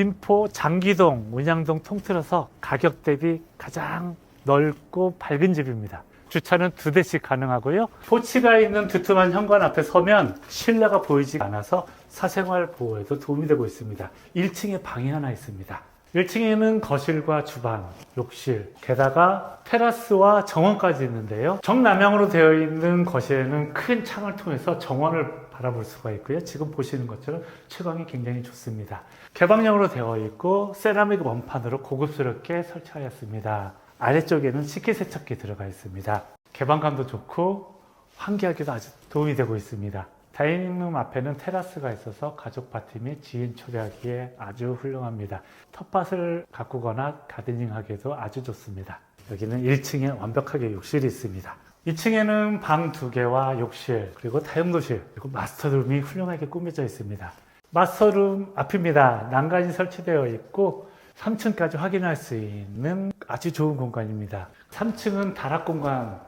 김포 장기동, 문양동 통틀어서 가격 대비 가장 넓고 밝은 집입니다. 주차는 두 대씩 가능하고요. 포치가 있는 두툼한 현관 앞에 서면 실내가 보이지 않아서 사생활 보호에도 도움이 되고 있습니다. 1층에 방이 하나 있습니다. 1층에는 거실과 주방, 욕실, 게다가 테라스와 정원까지 있는데요. 정남향으로 되어 있는 거실에는 큰 창을 통해서 정원을 바라볼 수가 있고요. 지금 보시는 것처럼 채광이 굉장히 좋습니다. 개방형으로 되어 있고 세라믹 원판으로 고급스럽게 설치하였습니다. 아래쪽에는 식기세척기 들어가 있습니다. 개방감도 좋고 환기하기도 아주 도움이 되고 있습니다. 다이닝룸 앞에는 테라스가 있어서 가족 파티 및 지인 초대하기에 아주 훌륭합니다. 텃밭을 가꾸거나 가드닝 하기에도 아주 좋습니다. 여기는 1층에 완벽하게 욕실이 있습니다. 2층에는 방두 개와 욕실, 그리고 다용도실, 그리고 마스터룸이 훌륭하게 꾸며져 있습니다. 마스터룸 앞입니다. 난간이 설치되어 있고 3층까지 확인할 수 있는 아주 좋은 공간입니다. 3층은 다락 공간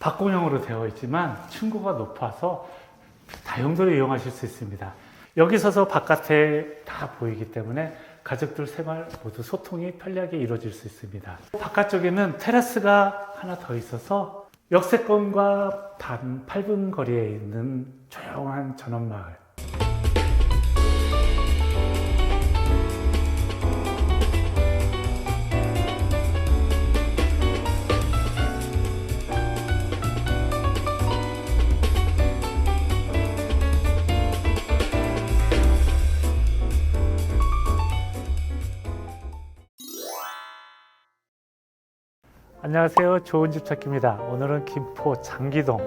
박공형으로 되어 있지만 층고가 높아서 다용도로 이용하실 수 있습니다. 여기 서서 바깥에 다 보이기 때문에 가족들 생활 모두 소통이 편리하게 이루어질 수 있습니다. 바깥쪽에는 테라스가 하나 더 있어서 역세권과 단 8분 거리에 있는 조용한 전원마을. 안녕하세요. 좋은 집 찾기입니다. 오늘은 김포 장기동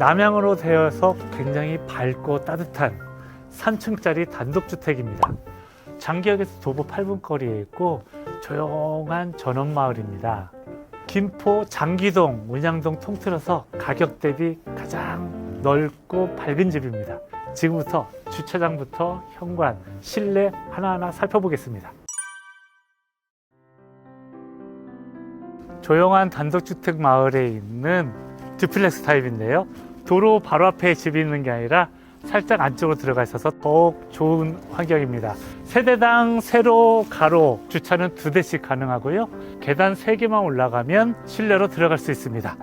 남향으로 되어서 굉장히 밝고 따뜻한 3층짜리 단독주택입니다. 장기역에서 도보 8분 거리에 있고 조용한 전원마을입니다. 김포 장기동, 문양동 통틀어서 가격 대비 가장 넓고 밝은 집입니다. 지금부터 주차장부터 현관, 실내 하나하나 살펴보겠습니다. 조용한 단독주택 마을에 있는 듀플렉스 타입인데요. 도로 바로 앞에 집이 있는 게 아니라 살짝 안쪽으로 들어가 있어서 더욱 좋은 환경입니다. 세대당 세로 가로 주차는 두 대씩 가능하고요. 계단 세 개만 올라가면 실내로 들어갈 수 있습니다.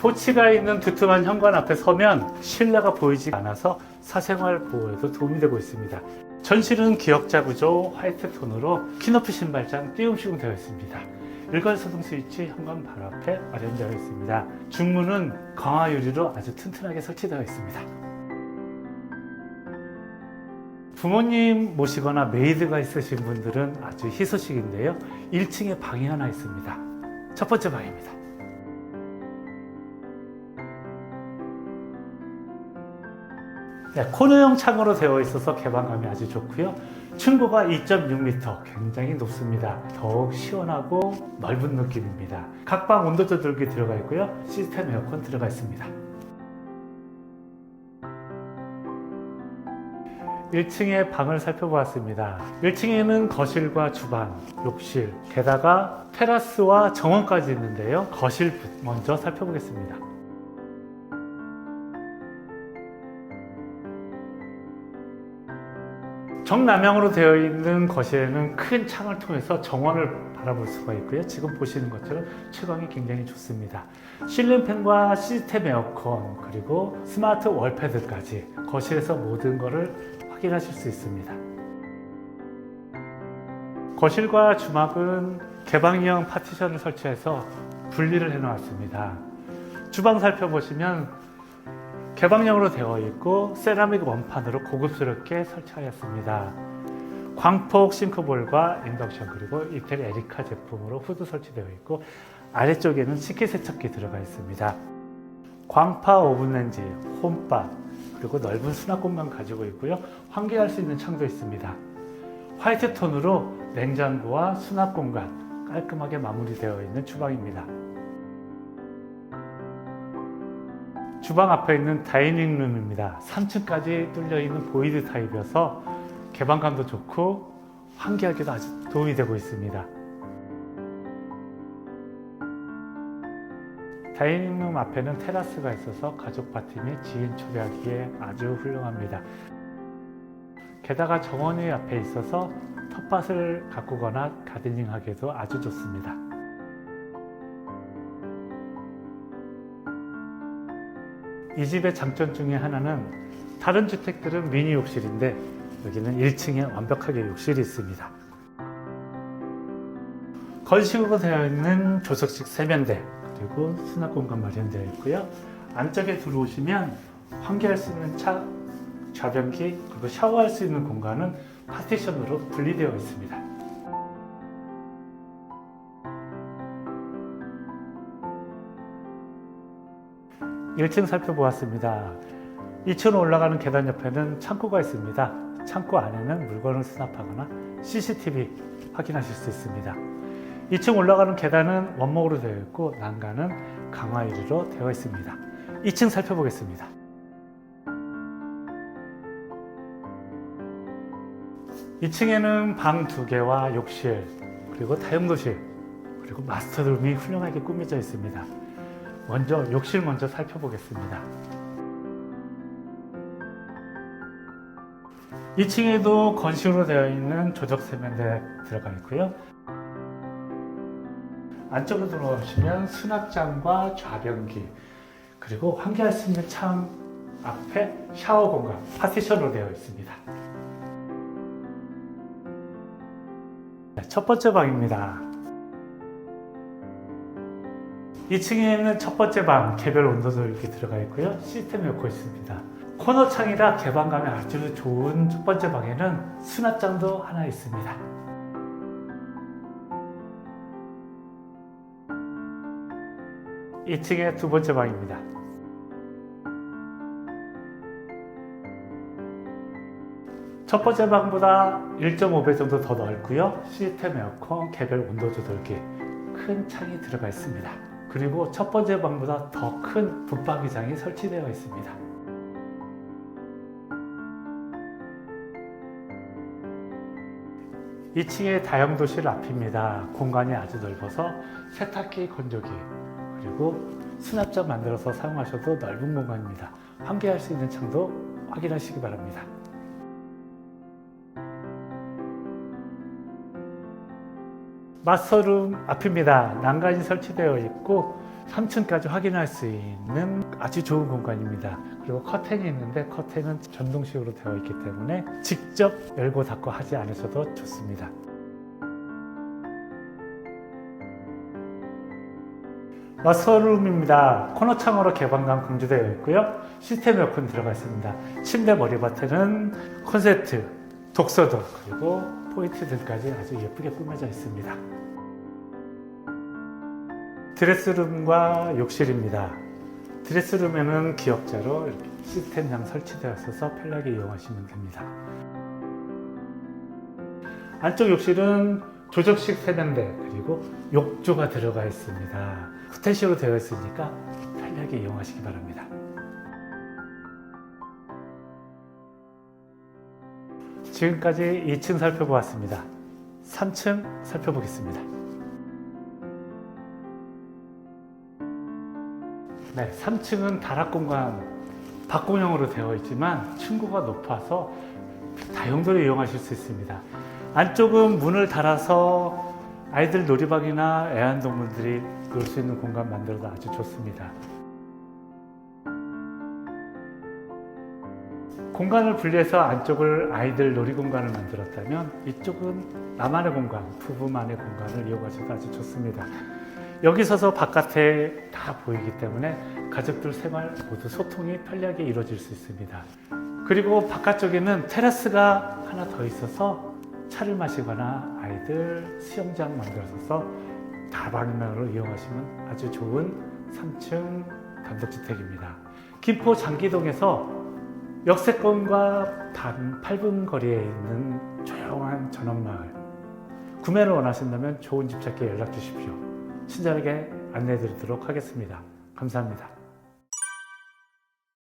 포치가 있는 두툼한 현관 앞에 서면 실내가 보이지 않아서 사생활 보호에도 도움이 되고 있습니다. 전실은 기역자 구조 화이트 톤으로 키높이 신발장 띄움식으로 되어 있습니다. 일괄 소등 스위치 현관 바로 앞에 마련되어 있습니다. 중문은 강화 유리로 아주 튼튼하게 설치되어 있습니다. 부모님 모시거나 메이드가 있으신 분들은 아주 희소식인데요. 1층에 방이 하나 있습니다. 첫 번째 방입니다. 코너형 창으로 되어 있어서 개방감이 아주 좋고요. 층고가 2.6m 굉장히 높습니다. 더욱 시원하고 넓은 느낌입니다. 각방 온도 조절기 들어가 있고요. 시스템 에어컨 들어가 있습니다. 1층의 방을 살펴보았습니다. 1층에는 거실과 주방, 욕실, 게다가 테라스와 정원까지 있는데요. 거실 먼저 살펴보겠습니다. 정남향으로 되어 있는 거실에는 큰 창을 통해서 정원을 바라볼 수가 있고요. 지금 보시는 것처럼 채광이 굉장히 좋습니다. 실링팬과 시스템 에어컨 그리고 스마트 월패드까지 거실에서 모든 것을 확인하실 수 있습니다. 거실과 주막은 개방형 파티션을 설치해서 분리를 해놓았습니다. 주방 살펴보시면 개방형으로 되어 있고 세라믹 원판으로 고급스럽게 설치하였습니다. 광폭 싱크볼과 인덕션 그리고 이태리 에리카 제품으로 후드 설치되어 있고 아래쪽에는 식기세척기 들어가 있습니다. 광파 오븐렌지, 홈바 그리고 넓은 수납 공간 가지고 있고요. 환기할 수 있는 창도 있습니다. 화이트 톤으로 냉장고와 수납 공간 깔끔하게 마무리되어 있는 주방입니다. 주방 앞에 있는 다이닝 룸입니다. 3층까지 뚫려 있는 보이드 타입이어서 개방감도 좋고 환기하기도 아주 도움이 되고 있습니다. 다이닝룸 앞에는 테라스가 있어서 가족 파티 및 지인 초대하기에 아주 훌륭합니다. 게다가 정원이 앞에 있어서 텃밭을 가꾸거나 가드닝하기에도 아주 좋습니다. 이 집의 장점 중에 하나는 다른 주택들은 미니 욕실인데 여기는 1층에 완벽하게 욕실이 있습니다. 건식으로 되어 있는 조석식 세면대 그리고 수납 공간 마련되어 있고요. 안쪽에 들어오시면 환기할 수 있는 차, 좌변기 그리고 샤워할 수 있는 공간은 파티션으로 분리되어 있습니다. 1층 살펴보았습니다. 2층으로 올라가는 계단 옆에는 창고가 있습니다. 창고 안에는 물건을 수납하거나 CCTV 확인하실 수 있습니다. 2층 올라가는 계단은 원목으로 되어 있고 난간은 강화 유리로 되어 있습니다. 2층 살펴보겠습니다. 2층에는 방두 개와 욕실, 그리고 다용도실, 그리고 마스터룸이 훌륭하게 꾸며져 있습니다. 먼저 욕실 먼저 살펴보겠습니다. 2층에도 건식으로 되어 있는 조적 세면대 들어가 있고요. 안쪽으로 들어오시면 수납장과 좌변기 그리고 환기할 수 있는 창 앞에 샤워 공간 파티션으로 되어 있습니다. 네, 첫 번째 방입니다. 2층에 있는 첫 번째 방 개별 온도도 이렇게 들어가 있고요. 시스템이 놓고 있습니다. 코너 창이라 개방감이 아주 좋은 첫 번째 방에는 수납장도 하나 있습니다. 2층의 두 번째 방입니다. 첫 번째 방보다 1.5배 정도 더 넓고요. 시스템 에어컨, 개별 온도 조절기, 큰 창이 들어가 있습니다. 그리고 첫 번째 방보다 더 큰 붙박이장이 설치되어 있습니다. 2층의 다용도실 앞입니다. 공간이 아주 넓어서 세탁기, 건조기, 그리고 수납장 만들어서 사용하셔도 넓은 공간입니다. 환기할 수 있는 창도 확인하시기 바랍니다. 마스터룸 앞입니다. 난간이 설치되어 있고 3층까지 확인할 수 있는 아주 좋은 공간입니다. 그리고 커튼이 있는데 커튼은 전동식으로 되어 있기 때문에 직접 열고 닫고 하지 않으셔도 좋습니다. 마스터룸입니다. 코너 창으로 개방감 강조되어 있고요. 시스템 에어컨 들어가 있습니다. 침대 머리맡에는 콘센트, 독서등 그리고 포인트 등까지 아주 예쁘게 꾸며져 있습니다. 드레스룸과 욕실입니다. 드레스룸에는 기역자로 시스템장 설치되어 있어서 편하게 이용하시면 됩니다. 안쪽 욕실은 조적식 세면대 그리고 욕조가 들어가 있습니다. 호텔식으로 되어 있으니까 편하게 이용하시기 바랍니다. 지금까지 2층 살펴보았습니다. 3층 살펴보겠습니다. 네, 3층은 다락 공간 박공형으로 되어 있지만 층고가 높아서 다용도로 이용하실 수 있습니다. 안쪽은 문을 달아서 아이들 놀이방이나 애완동물들이 놀 수 있는 공간 만들어도 아주 좋습니다. 공간을 분리해서 안쪽을 아이들 놀이 공간을 만들었다면 이쪽은 나만의 공간, 부부만의 공간을 이용하셔도 아주 좋습니다. 여기 서서 바깥에 다 보이기 때문에 가족들 생활 모두 소통이 편리하게 이루어질 수 있습니다. 그리고 바깥쪽에는 테라스가 하나 더 있어서 차를 마시거나 아이들 수영장 만들어서 다방면으로 이용하시면 아주 좋은 3층 단독주택입니다. 김포 장기동에서 역세권과 단 8분 거리에 있는 조용한 전원마을 구매를 원하신다면 좋은 집 찾기에 연락 주십시오. 친절하게 안내해 드리도록 하겠습니다. 감사합니다.